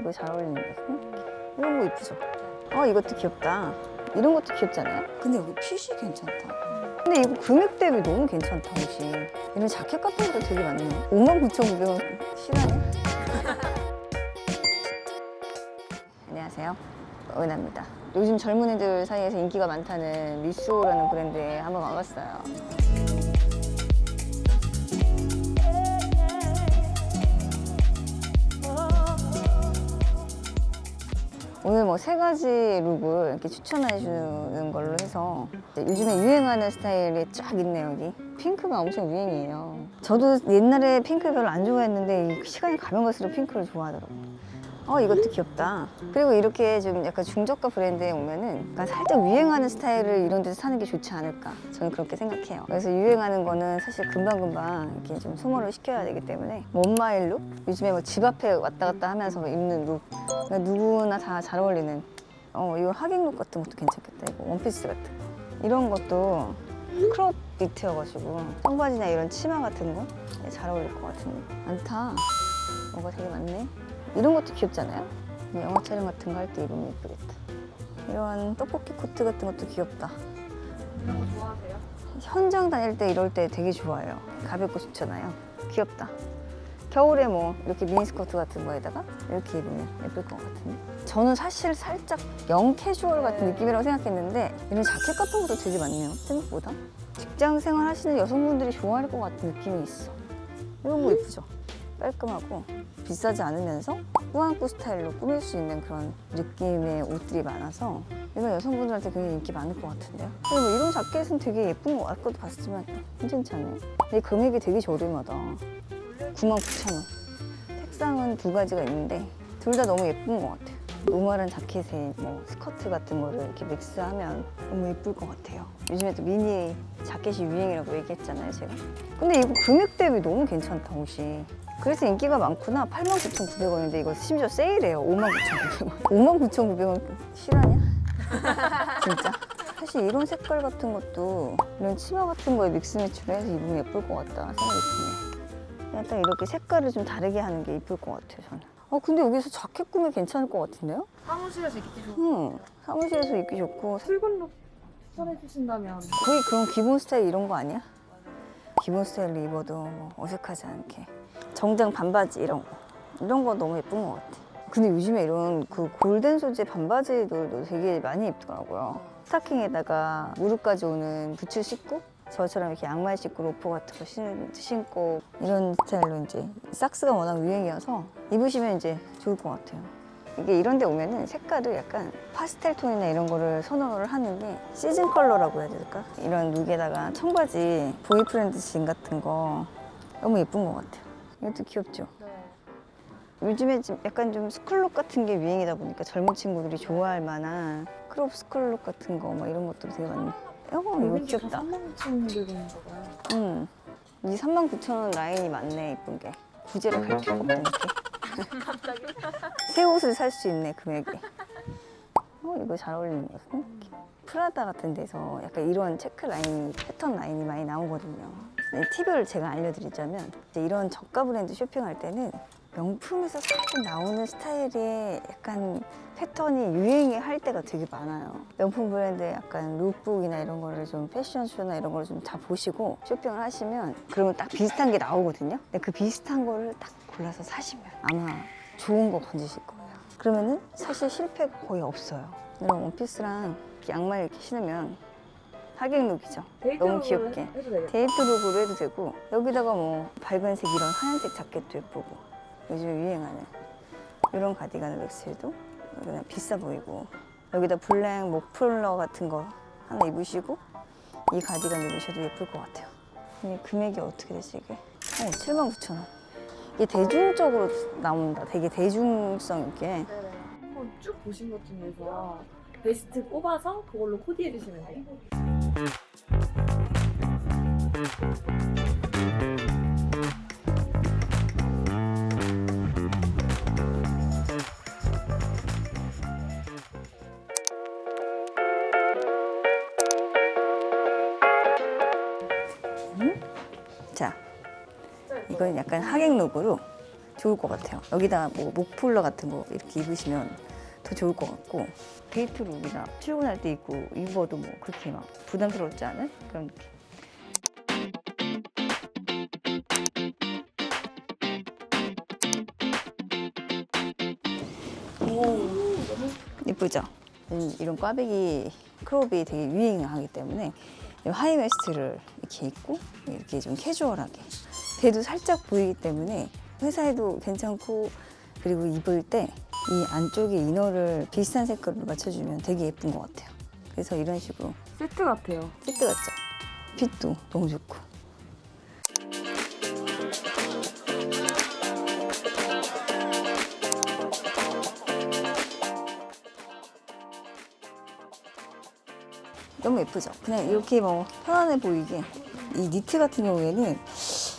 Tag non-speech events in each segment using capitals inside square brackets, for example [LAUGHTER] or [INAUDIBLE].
이거 잘 어울리는 것 같은데? 이런 거 이쁘죠? 어, 이것도 귀엽다. 이런 것도 귀엽잖아요? 근데 여기 핏이 괜찮다. 근데 이거 금액 대비 너무 괜찮다, 옷이. 이런 자켓 같은 것도 되게 많네요. 59,900원 실화냐? [LAUGHS] 안녕하세요. 은하입니다. 요즘 젊은이들 사이에서 인기가 많다는 미쏘라는 브랜드에 한번 와봤어요. 오늘 뭐 세 가지 룩을 이렇게 추천해 주는 걸로 해서 요즘에 유행하는 스타일이 쫙 있네요 여기. 핑크가 엄청 유행이에요. 저도 옛날에 핑크 별로 안 좋아했는데 이 시간이 가면 갈수록 핑크를 좋아하더라고요 어 이것도 귀엽다. 그리고 이렇게 좀 약간 중저가 브랜드에 오면은 약간 살짝 유행하는 스타일을 이런 데서 사는 게 좋지 않을까. 저는 그렇게 생각해요. 그래서 유행하는 거는 사실 금방금방 이렇게 좀 소모를 시켜야 되기 때문에 원마일 룩 요즘에 뭐 집 앞에 왔다 갔다 하면서 뭐 입는 룩. 그러니까 누구나 다 잘 어울리는 어 이거 하객룩 같은 것도 괜찮겠다. 이거 원피스 같은 거. 이런 것도 크롭 니트여가지고 청바지나 이런 치마 같은 거 잘 어울릴 것 같은데. 많다. 뭐가 되게 많네 이런 것도 귀엽잖아요. 영화 촬영 같은 거 할 때 입으면 예쁘겠다. 이런 떡볶이 코트 같은 것도 귀엽다. 이런 거 좋아하세요? 현장 다닐 때 이럴 때 되게 좋아요. 가볍고 좋잖아요. 귀엽다. 겨울에 뭐 이렇게 미니스커트 같은 거에다가 이렇게 입으면 예쁠 것 같은데. 저는 사실 살짝 영 캐주얼 같은 느낌이라고 생각했는데 이런 자켓 같은 것도 되게 많네요 생각보다. 직장 생활 하시는 여성분들이 좋아할 것 같은 느낌이 있어. 이런 거 예쁘죠? 깔끔하고 비싸지 않으면서 꾸안꾸 스타일로 꾸밀 수 있는 그런 느낌의 옷들이 많아서 이런 여성분들한테 굉장히 인기 많을 것 같은데요. 그리고 뭐 이런 자켓은 되게 예쁜 거 아까도 봤지만 않아요? 근데 금액이 되게 저렴하다. 99,000원. 색상은 두 가지가 있는데 둘 다 너무 예쁜 것 같아요. 노멀한 자켓에 뭐 스커트 같은 거를 이렇게 믹스하면 너무 예쁠 것 같아요. 요즘에 또 미니 자켓이 유행이라고 얘기했잖아요, 제가. 근데 이거 금액 대비 너무 괜찮다, 옷이. 그래서 인기가 많구나. 89,900원인데 이거 심지어 세일해요. 59,900원. 59,900원 실화냐? [LAUGHS] 진짜. 사실 이런 색깔 같은 것도 이런 치마 같은 거에 믹스 매치를 해서 입으면 예쁠 것 같다 생각이 드네. 그냥 딱 이렇게 색깔을 좀 다르게 하는 게 예쁠 것 같아요, 저는. 어, 근데 여기서 자켓 꾸면 괜찮을 것 같은데요? 사무실에서 입기 좋은 응. 사무실에서 입기 좋고 출근룩 추천해 주신다면 거의 그런 기본 스타일 이런 거 아니야? 기본 스타일로 입어도 뭐 어색하지 않게 정장 반바지 이런 거 이런 거 너무 예쁜 것 같아. 근데 요즘에 이런 그 골덴 소재 반바지들도 되게 많이 입더라고요. 스타킹에다가 무릎까지 오는 부츠 신고 저처럼 이렇게 양말 신고 로퍼 같은 거 신, 신고 이런 스타일로 이제 삭스가 워낙 유행이어서 입으시면 이제 좋을 것 같아요. 이게 이런 데 오면은 색깔을 약간 파스텔 톤이나 이런 거를 선호를 하는 게 시즌 컬러라고 해야 될까? 이런 룩에다가 청바지 보이프렌드 진 같은 거 너무 예쁜 것 같아요. 이것도 귀엽죠? 네. 요즘에 좀 약간 좀 스쿨룩 같은 게 유행이다 보니까 젊은 친구들이 좋아할 만한 크롭 스쿨룩 같은 거 막 이런 것도 되게 많네. 어, 이거 귀엽다. 39,900원인가 봐요. 응. 이 39,000원 라인이 많네, 이쁜 게. 구제를 갈 필요가 없다, 이렇게. [LAUGHS] 새 옷을 살 수 있네, 금액에. 어, 이거 잘 어울리는 것 같은데? 프라다 같은 데서 약간 이런 체크 라인이, 패턴 라인이 많이 나오거든요. 네, 팁을 제가 알려드리자면, 이런 저가 브랜드 쇼핑할 때는 명품에서 살짝 나오는 스타일의 약간 패턴이 유행이 할 때가 되게 많아요. 명품 브랜드의 약간 룩북이나 이런 거를 좀 패션쇼나 이런 거를 좀 다 보시고 쇼핑을 하시면 그러면 딱 비슷한 게 나오거든요. 근데 그 비슷한 거를 딱 골라서 사시면 아마 좋은 거 건지실 거예요. 그러면은 사실 실패가 거의 없어요. 이런 원피스랑 양말 이렇게 신으면 하객 룩이죠. 너무 귀엽게. 해도 되겠다. 데이트 룩으로 해도 되고 여기다가 뭐 밝은색 이런 하얀색 자켓도 예쁘고 요즘 유행하는 이런 가디건 렉스도 그냥 비싸 보이고 여기다 블랙 목폴러 같은 거 하나 입으시고 이 가디건 입으셔도 예쁠 것 같아요. 근데 금액이 어떻게 되지 이게? 어, 79,000원. 이게 대중적으로 나온다. 되게 대중성 있게. 한번 쭉 보신 것 중에서 베스트 꼽아서 그걸로 코디해 주시면 돼요. 자, 이건 약간 하객 룩으로 좋을 것 같아요. 여기다 뭐 목폴러 같은 거 이렇게 입으시면 더 좋을 것 같고 데이트룩이나 출근할 때 입고 입어도 뭐 그렇게 막 부담스럽지 않은 그런 느낌. 예쁘죠? 음, 이런 꽈배기 크롭이 되게 유행하기 때문에 이 하이웨스트를 이렇게 입고 이렇게 좀 캐주얼하게 배도 살짝 보이기 때문에 회사에도 괜찮고 그리고 입을 때 이 안쪽에 이너를 비슷한 색깔로 맞춰주면 되게 예쁜 것 같아요. 그래서 이런 식으로 세트 같아요. 세트 같죠? 핏도 너무 좋고. 너무 예쁘죠? 그냥 이렇게 뭐 편안해 보이게 이 니트 같은 경우에는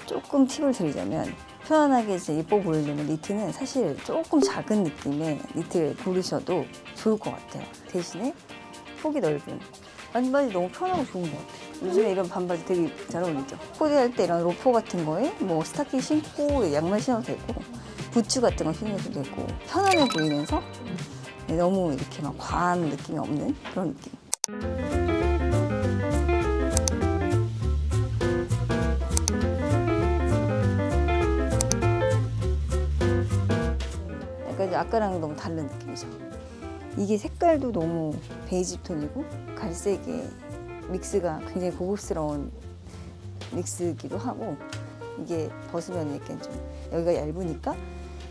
조금 팁을 드리자면 편안하게 이제 예뻐 보이려면 니트는 사실 조금 작은 느낌의 니트를 고르셔도 좋을 것 같아요. 대신에 폭이 넓은 반바지 너무 편하고 좋은 것 같아요. 요즘에 이런 반바지 되게 잘 어울리죠. 코디할 때 이런 로퍼 같은 거에 뭐 스타킹 신고 양말 신어도 되고 부츠 같은 거 신어도 되고 편안해 보이면서 너무 이렇게 막 과한 느낌이 없는 그런 느낌. 약간 이제 아까랑 너무 다른 느낌이죠. 이게 색깔도 너무 베이지 톤이고 갈색의 믹스가 굉장히 고급스러운 믹스기도 하고 이게 벗으면 이렇게 좀 여기가 얇으니까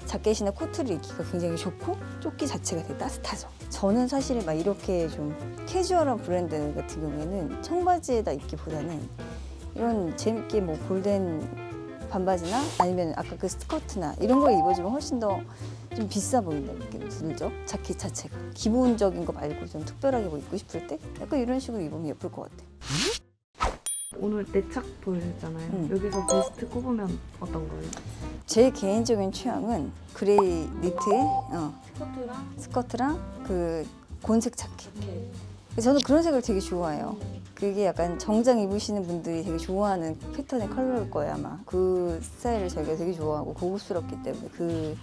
자켓이나 코트를 입기가 굉장히 좋고 조끼 자체가 되게 따뜻하죠. 저는 사실 막 이렇게 좀 캐주얼한 브랜드 같은 경우에는 청바지에다 입기보다는 이런 재밌게 뭐 골덴 반바지나 아니면 아까 그 스커트나 이런 걸 입어주면 훨씬 더 좀 비싸 보인다는 느낌이 들죠? 자켓 자체가 기본적인 거 말고 좀 특별하게 뭐 입고 싶을 때 약간 이런 식으로 입으면 예쁠 것 같아. 오늘 내착 보여줬잖아요. 음. 여기서 베스트 꼽으면 어떤 거예요? 제 개인적인 취향은 그레이 니트에 어, 스커트랑 스커트랑 그 곤색 자켓. 저는 그런 색을 되게 좋아해요. 그게 약간 정장 입으시는 분들이 되게 좋아하는 패턴의 컬러일 거예요 아마. 그 스타일을 저희가 되게 좋아하고 고급스럽기 때문에 그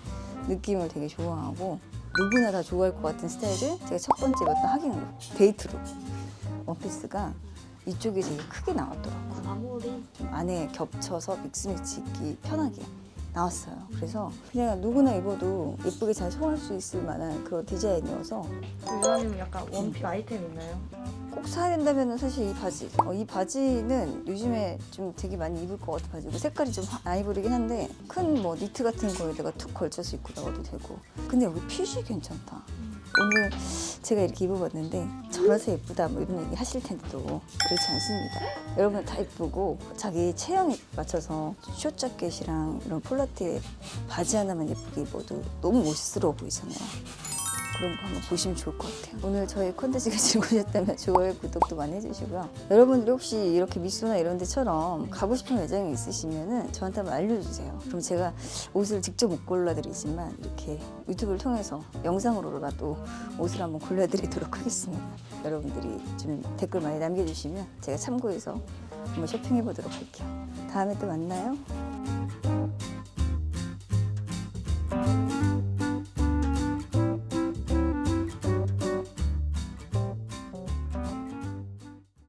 느낌을 되게 좋아하고 누구나 다 좋아할 것 같은 스타일을 제가 첫 번째 입었던 하객룩, 데이트룩 원피스가 이쪽이 되게 크게 나왔더라고요. 아무리 좀 안에 겹쳐서 믹스매치 입기 편하게 나왔어요. 그래서 그냥 누구나 입어도 예쁘게 잘 소화할 수 있을 만한 그런 디자인이어서 유라님 약간 원픽 아이템 있나요? 꼭 사야 된다면 사실 이 바지. 어, 이 바지는 요즘에 좀 되게 많이 입을 것 같은 바지고 색깔이 좀 아이보리긴 한데 큰 뭐 니트 같은 거에다가 툭 걸쳐서 입고 나가도 되고. 근데 여기 핏이 괜찮다. 오늘 제가 이렇게 입어봤는데 저라서 예쁘다 뭐 이런 얘기 하실 텐데 도 그렇지 않습니다. 여러분 다 예쁘고 자기 체형에 맞춰서 숏 자켓이랑 이런 폴라티에 바지 하나만 예쁘게 입어도 너무 멋스러워 보이잖아요. 그런 거 한번 보시면 좋을 것 같아요. 오늘 저희 콘텐츠가 [LAUGHS] 즐거우셨다면 좋아요, 구독도 많이 해주시고요. 여러분들이 혹시 이렇게 미소나 이런 데처럼 가고 싶은 매장이 있으시면은 저한테 한번 알려주세요. 그럼 제가 옷을 직접 못 골라드리지만 이렇게 유튜브를 통해서 영상으로라도 옷을 한번 골라드리도록 하겠습니다. 여러분들이 좀 댓글 많이 남겨주시면 제가 참고해서 한번 쇼핑해보도록 할게요. 다음에 또 만나요.